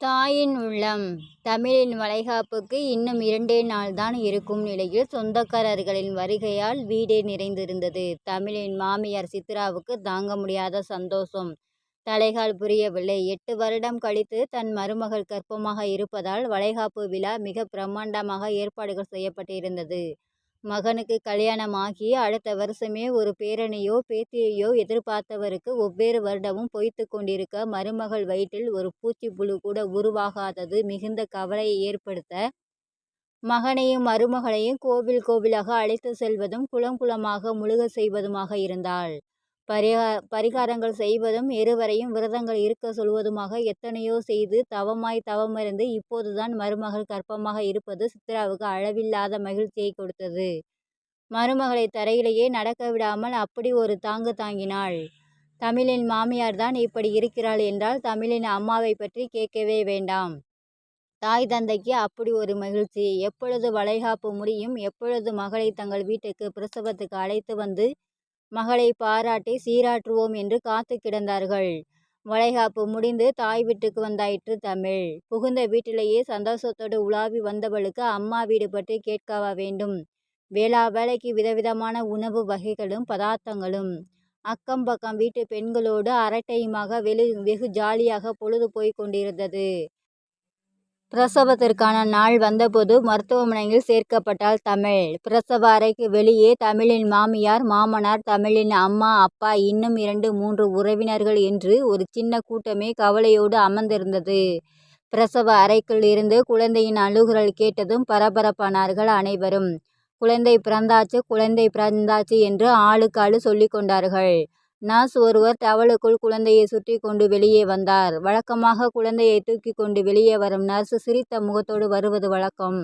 தாயின் உள்ளம் தமிழின் வளைகாப்புக்கு இன்னும் இரண்டே நாள்தான் இருக்கும் நிலையில் சொந்தக்காரர்களின் வருகையால் வீடே நிறைந்திருந்தது. தமிழின் மாமியார் சித்ராவுக்கு தாங்க முடியாத சந்தோஷம் தலைகால் புரியவில்லை. எட்டு வருடம் கழித்து தன் மருமகள் கர்ப்பமாக இருப்பதால் வளைகாப்பு விழா மிக பிரம்மாண்டமாக ஏற்பாடுகள் செய்யப்பட்டிருந்தது. மகனுக்கு கல்யாணம் ஆகி அடுத்த வருஷமே ஒரு பேரனையோ பேத்தியையோ எதிர்பார்த்தவருக்கு ஒவ்வேறு வருடமும் பொய்த்து கொண்டிருக்க மருமகள் வயிற்றில் ஒரு பூச்சி புழு கூட உருவாகாதது மிகுந்த கவலையை ஏற்படுத்த மகனையும் மருமகளையும் கோவில் கோவிலாக அழைத்துச் செல்வதும் குளம் குளமாக முழுக செய்வதுமாக இருந்தாள். பரிகா பரிகாரங்கள் செய்வதும் இருவரையும் விரதங்கள் இருக்கச் சொல்வதுமாக எத்தனையோ செய்து தவமாய் தவமிருந்து இப்போதுதான் மருமகள் கர்ப்பமாக இருப்பது சித்ராவுக்கு அளவில்லாத மகிழ்ச்சியை கொடுத்தது. மருமகளை தரையிலேயே நடக்க விடாமல் அப்படி ஒரு தாங்கு தாங்கினாள். தமிழின் மாமியார் தான் இப்படி இருக்கிறாள் என்றால் தமிழின் அம்மாவைப் பற்றி கேட்கவே வேண்டாம். தாய் தந்தைக்கு அப்படி ஒரு மகிழ்ச்சி. எப்பொழுது வளைகாப்பு முடியும் எப்பொழுது மகளை தங்கள் வீட்டுக்கு பிரசவத்துக்கு அழைத்து வந்து மகளை பாராட்டி சீராற்றுவோம் என்று காத்துக் கிடந்தார்கள். வளைகாப்பு முடிந்து தாய் வீட்டுக்கு வந்தாயிற்று தமிழ். புகுந்த வீட்டிலேயே சந்தோஷத்தோடு உலாவி வந்தவளுக்கு அம்மா வீடு பற்றி கேட்கவா வேண்டும். வேளா வேளைக்கு விதவிதமான உணவு வகைகளும் பதார்த்தங்களும். அக்கம் பக்கம் வீட்டு பெண்களோடு அரட்டையுமாக வெகு வெகு ஜாலியாக பொழுது போய் கொண்டிருந்தது. பிரசவத்திற்கான நாள் வந்தபோது மருத்துவமனையில் சேர்க்கப்பட்டாள் தமிழ். பிரசவ அறைக்கு வெளியே தமிழின் மாமியார் மாமனார் தமிழின் அம்மா அப்பா இன்னும் இரண்டு மூன்று உறவினர்கள் என்று ஒரு சின்ன கூட்டமே கவலையோடு அமர்ந்திருந்தது. பிரசவ அறைக்குள் இருந்து குழந்தையின் அழுகுரல் கேட்டதும் பரபரப்பானார்கள் அனைவரும். குழந்தை பிறந்தாச்சு குழந்தை பிறந்தாச்சு என்று ஆளுக்கு ஆளு சொல்லிக் கொண்டார்கள். நர்ஸ் ஒருவர் டவலுக்குள் குழந்தையை சுற்றி கொண்டு வெளியே வந்தார். வழக்கமாக குழந்தையை தூக்கிக் கொண்டு வெளியே வரும் நர்ஸ் சிரித்த முகத்தோடு வருவது வழக்கம்.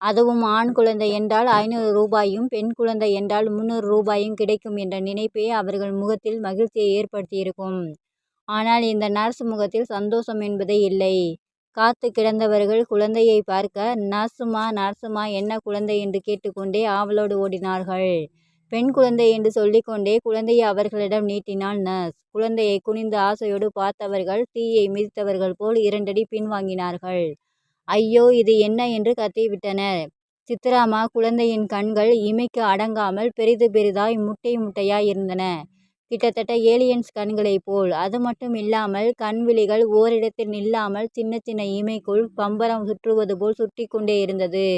அதுவும் ஆண் குழந்தை என்றால் ஐநூறு ரூபாயும் பெண் குழந்தை என்றால் முந்நூறு ரூபாயும் கிடைக்கும் என்ற நினைப்பே அவர்கள் முகத்தில் மகிழ்ச்சியை ஏற்படுத்தியிருக்கும். ஆனால் இந்த நர்ஸ் முகத்தில் சந்தோஷம் என்பதே இல்லை. காத்துக் கிடந்தவர்கள் குழந்தையை பார்க்க நர்ஸுமா நர்ஸுமா என்ன குழந்தை என்று கேட்டுக் கொண்டே ஆவலோடு ஓடினார்கள். பெண் குழந்தை என்று சொல்லிக்கொண்டே குழந்தையை அவர்களிடம் நீட்டினாள் நர்ஸ். குழந்தையை குனிந்து ஆசையோடு பார்த்தவர்கள் தீயை மிதித்தவர்கள் போல் இரண்டடி பின்வாங்கினார்கள். ஐயோ இது என்ன என்று கத்திவிட்டனர். சித்ராமா குழந்தையின் கண்கள் இமைக்கு அடங்காமல் பெரிது பெரிதாய் முட்டை முட்டையாய் இருந்தன. கிட்டத்தட்ட ஏலியன்ஸ் கண்களைப் போல். அது மட்டும் இல்லாமல் கண்விழிகள் ஓரிடத்தில் நில்லாமல் சின்ன சின்ன இமைக்குள் பம்பரம் சுற்றுவது போல் சுற்றி கொண்டே இருந்தது.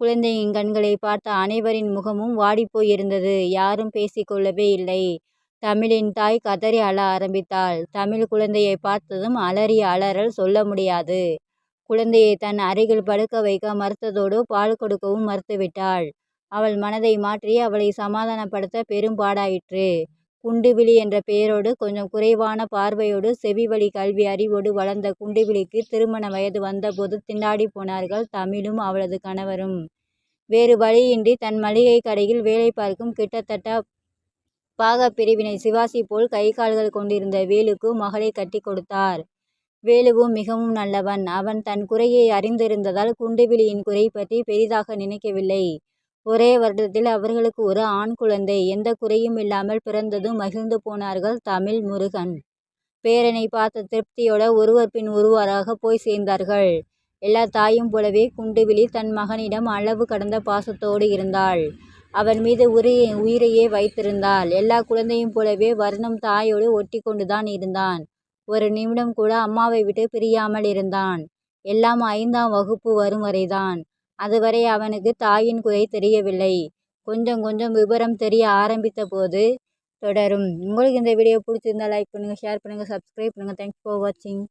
குழந்தையின் கண்களைப் பார்த்த அனைவரின் முகமும் வாடிப்போயிருந்தது யாரும் பேசிக் கொள்ளவே இல்லை. தமிழின் தாய் கதறி அழ ஆரம்பித்தாள். தமிழ் குழந்தையை பார்த்ததும் அலறிய அலறல் சொல்ல முடியாது. குழந்தையை தன் அருகில் படுக்க வைக்க மறுத்ததோடு பால் கொடுக்கவும் மறுத்துவிட்டாள். அவள் மனதை மாற்றி அவளை சமாதானப்படுத்த பெரும் பாடாயிற்று. குண்டுவிழி என்ற பெயரோடு கொஞ்சம் குறைவான பார்வையோடு செவிவழி கல்வி அறிவோடு வளர்ந்த குண்டுவிழிக்கு திருமண வயது வந்தபோது திண்டாடிப் போனார்கள் தமிழும் அவளது கணவரும். வேறு வழியின்றி தன் மளிகை கடையில் வேலை பார்க்கும் கிட்டத்தட்ட பாகப் பிரிவினை சிவாசி போல் கை கால்கள் கொண்டிருந்த வேலுக்கு மகளை கட்டிக் கொடுத்தார். வேலுவும் மிகவும் நல்லவன். அவன் தன் குறையை அறிந்திருந்ததால் குண்டுவிழியின் குறை பற்றி பெரிதாக நினைக்கவில்லை. ஒரே வருடத்தில் அவர்களுக்கு ஒரு ஆண் குழந்தை. எந்த குறையும் இல்லாமல் பிறந்ததும் மகிழ்ந்து போனார்கள் தமிழ் முருகன். பேரனை பார்த்த திருப்தியோட ஒருவர் பின் ஒருவராக போய் சேர்ந்தார்கள். எல்லா தாயும் போலவே குண்டுவிழி தன் மகனிடம் அளவு கடந்த பாசத்தோடு இருந்தாள். அவன் மீது உரிய உயிரையே வைத்திருந்தாள். எல்லா குழந்தையும் போலவே வருணம் தாயோடு ஒட்டி கொண்டுதான் இருந்தான். ஒரு நிமிடம் கூட அம்மாவை விட்டு பிரியாமல் இருந்தான். எல்லாம் ஐந்தாம் வகுப்பு வரும் வரைதான். அதுவரை அவனுக்கு தாயின் குறை தெரியவில்லை. கொஞ்சம் கொஞ்சம் விபரம் தெரிய ஆரம்பித்தபோது தொடரும். உங்களுக்கு இந்த வீடியோ பிடிச்சிருந்தா லைக் பண்ணுங்கள் ஷேர் பண்ணுங்கள் சப்ஸ்கிரைப் பண்ணுங்கள் தேங்க்ஸ் ஃபார் வாட்சிங்.